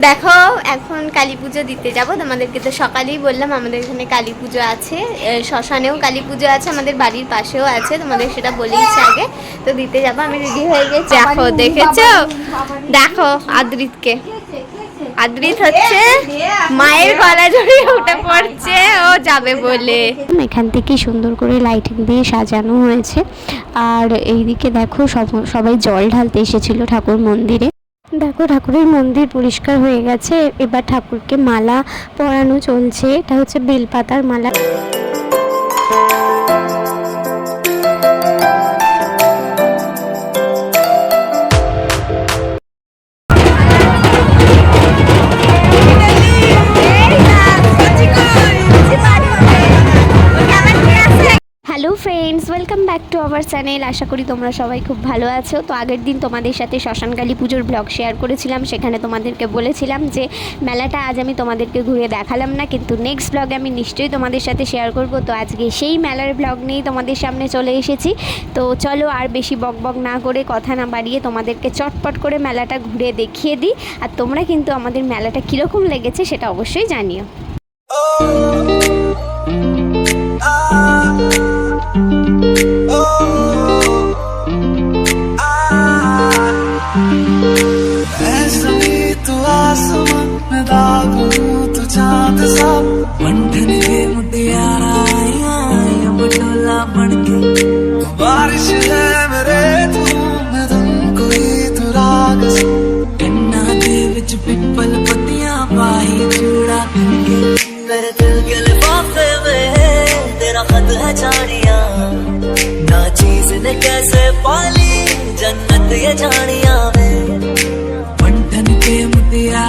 দেখো এখন কালী পুজো দিতে যাব। তোমাদেরকে তো সকালেই বললাম আমাদের এখানে কালী পুজো আছে। শ্মশানেও কালী পুজো আছে আমাদের বাড়ির পাশেও আছে। তোমাদের সেটা বলেইছি আগে। তো দিতে যাব আমি রেডি হয়ে গেছি। দেখো দেখেছ? দেখো আদ্রিতকে। আদ্রিত হচ্ছে মায়ের গলা জড়িয়ে উঠে পড়ছে ও যাবে বলে। এখান থেকে সুন্দর করে লাইটিং দিয়ে সাজানো হয়েছে। আর এইদিকে দেখো সব- সবাই জল ঢালতে এসেছিল ঠাকুর মন্দিরে। দেখো, ঠাকুরের মন্দির পরিষ্কার হয়ে গেছে। এবার ঠাকুরকে মালা পরানো চলছে। এটা হচ্ছে বেলপাতার মালা। Welcome back to our channel. আশা করি তোমরা সবাই খুব ভালো আছো। তো আগের দিন তোমাদের সাথে শ্মশানকালী পুজোর ব্লগ শেয়ার করেছিলাম। সেখানে তোমাদেরকে বলেছিলাম যে, মেলাটা আজ আমি তোমাদেরকে ঘুরে দেখালাম না, কিন্তু নেক্সট ব্লগে আমি নিশ্চয়ই তোমাদের সাথে শেয়ার করব। তো আজকে সেই মেলার ব্লগ নিয়েই তোমাদের সামনে চলে এসেছি। তো চলো আর বেশি বক বক না করে, কথা না বাড়িয়ে তোমাদেরকে চটপট করে মেলাটা ঘুরে দেখিয়ে দিই। আর তোমরা কিন্তু আমাদের মেলাটা কীরকম লেগেছে সেটা অবশ্যই জানিও। वाली जन्नत ये जानिया में मंथन के मुटिया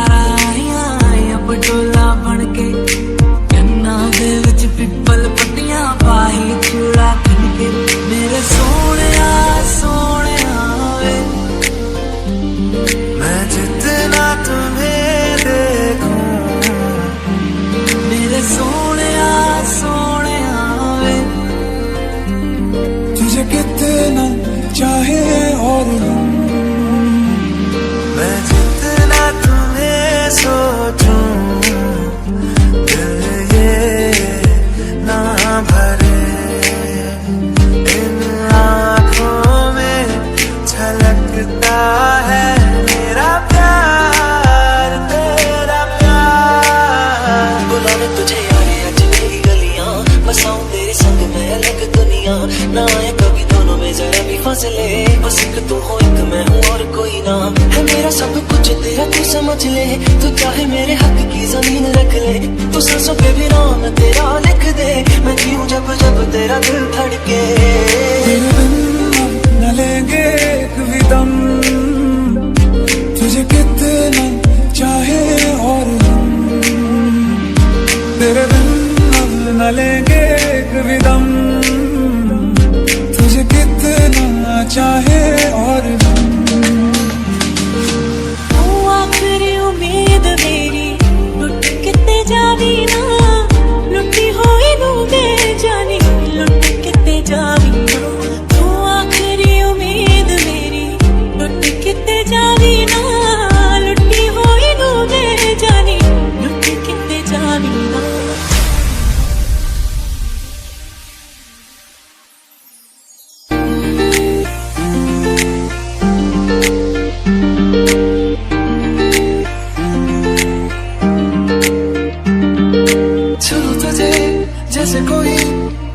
ले। तू चाहे मेरे हक की ज़मीन रख ले। तू सरसों पे भी नाम तेरा लिख दे। मैं जीऊं जब जब तेरा दिल धड़के।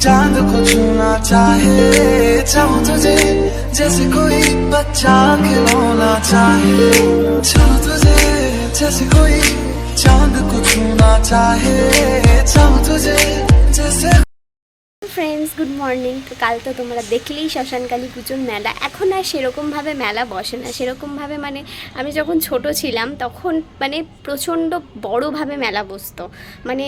चाँद को छूना चाहे, चाहूँ तुझे जैसे कोई बच्चा खिलौना चाहे। चाहूँ तुझे जैसे कोई चाँद को छूना चाहे, चाहूँ तुझे जैसे ফ্রেন্ডস গুড মর্নিং তো কাল তো তোমরা দেখলেই শ্মশানকালী পুজোর মেলা। এখন আর সেরকমভাবে মেলা বসে না। সেরকমভাবে মানে আমি যখন ছোট ছিলাম, তখন মানে প্রচণ্ড বড়োভাবে মেলা বসতো। মানে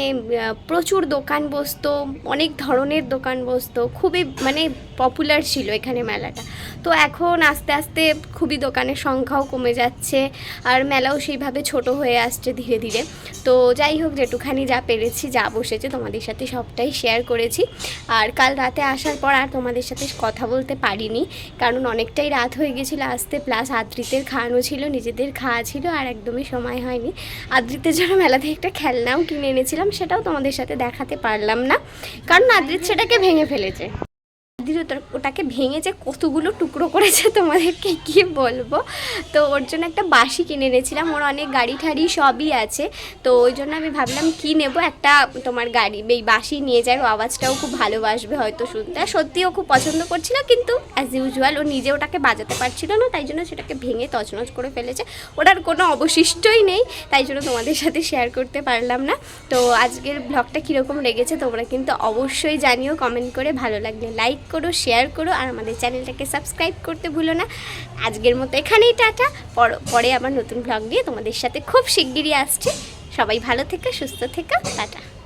প্রচুর দোকান বসতো, অনেক ধরনের দোকান বসতো। খুবই মানে পপুলার ছিল এখানে মেলাটা। তো এখন আস্তে আস্তে খুবই দোকানের সংখ্যাও কমে যাচ্ছে আর মেলাও সেইভাবে ছোট হয়ে আসছে ধীরে ধীরে। তো যাই হোক, যেটুখানি যা পেরেছি, যা বসেছে তোমাদের সাথে সবটাই শেয়ার করেছি। আর কাল রাতে আসার পর আর তোমাদের সাথে কথা বলতে পারিনি, কারণ অনেকটাই রাত হয়ে গেছিল আসতে প্লাস আদ্রিতের খাওয়ানো ছিল, নিজেদের খাওয়া ছিল, আর একদমই সময় হয়নি। আদ্রিতের জন্য মেলাতে একটা খেলনাও কিনে এনেছিলাম, সেটাও তোমাদের সাথে দেখাতে পারলাম না, কারণ আদ্রিত সেটাকে ভেঙে ফেলেছে। আদ্রিত ওটাকে ভেঙে যে কতগুলো টুকরো করেছে তোমাদেরকে কি বলব? তো ওর জন্য একটা বাঁশি কিনে এনেছিলাম, ওর অনেক গাড়ি ঠাড়ি সবই আছে। তো ওই জন্য আমি ভাবলাম কি নেব? একটা তোমার গাড়ি, এই বাঁশি নিয়ে যায়, ও আওয়াজটাও খুব ভালোবাসবে হয়তো শুনতে। সত্যি ও খুব পছন্দ করছিল, কিন্তু অ্যাজ ইউজুয়াল ও নিজে ওটাকে বাজাতে পারছিল না, তাই জন্য সেটাকে ভেঙে তছনছ করে ফেলেছে। ওটার কোনো অবশিষ্টই নেই, তাই জন্য তোমাদের সাথে শেয়ার করতে পারলাম না। তো আজকের ব্লগটা কীরকম লেগেছে তোমরা কিন্তু অবশ্যই জানিও কমেন্ট করে ভালো লাগলে লাইক শেয়ার করো আর আমাদের চ্যানেলটাকে সাবস্ক্রাইব করতে ভুলো না। আজকের মতো এখানেই টাটা। পর- পরে আবার নতুন ব্লগ দিয়ে তোমাদের সাথে খুব শিগগিরই আসছে। সবাই ভালো থেকো, সুস্থ থেকো, টাটা।